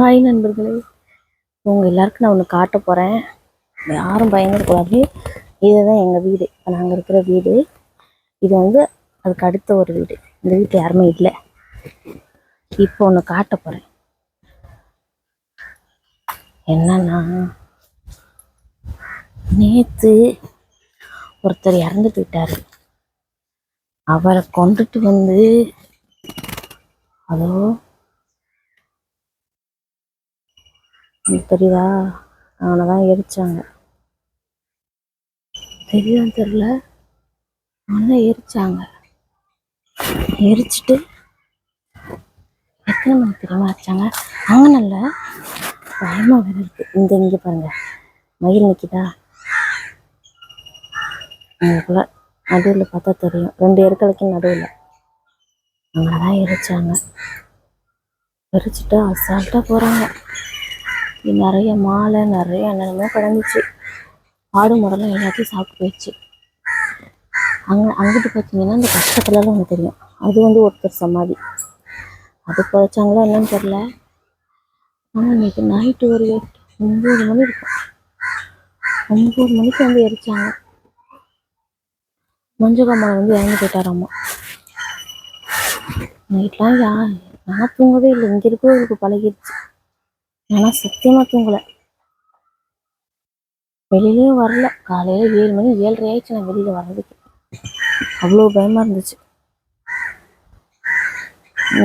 Hi நண்பர்களே. உங்கள் எல்லாருக்கும் நான் ஒன்று காட்ட போகிறேன் யாரும் பயந்துடக்கூடாது. இதுதான் எங்கள் வீடு. இப்போ நாங்கள் இருக்கிற வீடு. இது வந்து அதுக்கு அடுத்த ஒரு வீடு. இந்த வீட்டில் யாருமே இல்லை. இப்போ ஒன்று காட்ட போகிறேன் என்னன்னா நேற்று ஒருத்தர் இறந்து போயிட்டாரு அவரை கொண்டுட்டு வந்து அதோ தெரியுதா? அவனை தான் எரிச்சாங்க. தெரியுதான்னு தெரில அவனை எரிச்சாங்க. எரிச்சிட்டு எத்தனை மணி தெரியுமா அடிச்சாங்க அங்கே நல்ல பயமா வேற இருக்கு இந்த இங்கே பாருங்க. மயில் நிற்கிதா உங்களுக்குள்ள நடுவில் பார்த்தா தெரியும். ரெண்டு எருக்களுக்கு நடுவில். அங்கே தான் எரிச்சாங்க. எரிச்சிட்டு அசால்ட்டாக போகிறாங்க நிறைய மாலை நிறைய என்னென்னமோ கிடந்துச்சு. ஆடு மாடெல்லாம் எல்லாத்தையும் சாப்பிட்டு போயிடுச்சு. அங்கே அங்கிட்டு பார்த்தீங்கன்னா அந்த கஷ்டத்துலலாம் ஒன்று தெரியும். அது வந்து ஒருத்தர் சமாதி. அது குறைச்சாங்களோ என்னன்னு தெரில ஆனால் இன்னைக்கு நைட்டு ஒரு எட்டு ஒம்பது மணி இருக்கும். ஒம்பது மணிக்கு வந்து எரிச்சாங்க. மஞ்சகாமலை வந்து இறந்து போயிட்டாராம்மா நைட்லாம் யா நான் தூங்கவே இல்லை. இங்கே இருக்கிறவங்களுக்கு பழகிடுச்சு. ஆனால் சத்தியமாக தூங்கலை. வெளியிலயும் வரல. காலையில் ஏழு மணி ஏழரை ஆயிடுச்சு நான் வெளியில் வர்றதுக்கு. அவ்வளோ பயமாக இருந்துச்சு.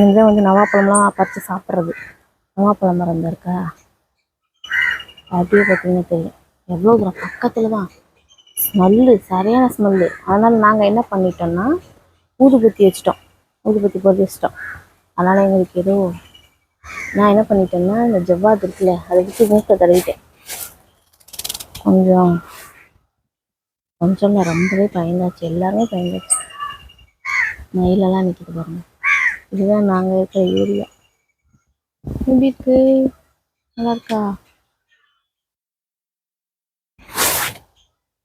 இங்கே வந்து நவாப்பழம்லாம் பறித்து சாப்பிட்றது. நவாப்பழம் மரம் இருக்கா? அப்படியே பார்த்தீங்கன்னா தெரியும். எவ்வளோ தூரம் பக்கத்தில் தான். ஸ்மெல்லு சரியான ஸ்மெல்லு. அதனால் நாங்கள் என்ன பண்ணிட்டோம்னா ஊதுபத்தி வச்சிட்டோம். ஊதுபத்தி பொறுத்து வச்சிட்டோம். அதனால் எங்களுக்கு ஏதோ நான் என்ன பண்ணிட்டேன்னா இந்த ஜவ்வாது இருக்குல்ல அதை வச்சு மூக்கை தடவிட்டேன். கொஞ்சம் கொஞ்சம்ல ரொம்பவே பயந்தாச்சு. எல்லாருமே பயந்தாச்சு. மயிலெல்லாம் நிற்கிது பாருங்க. இதுதான் நாங்கள் இருக்கிற ஏரியா எப்படி இருக்கு? நல்லா இருக்கா?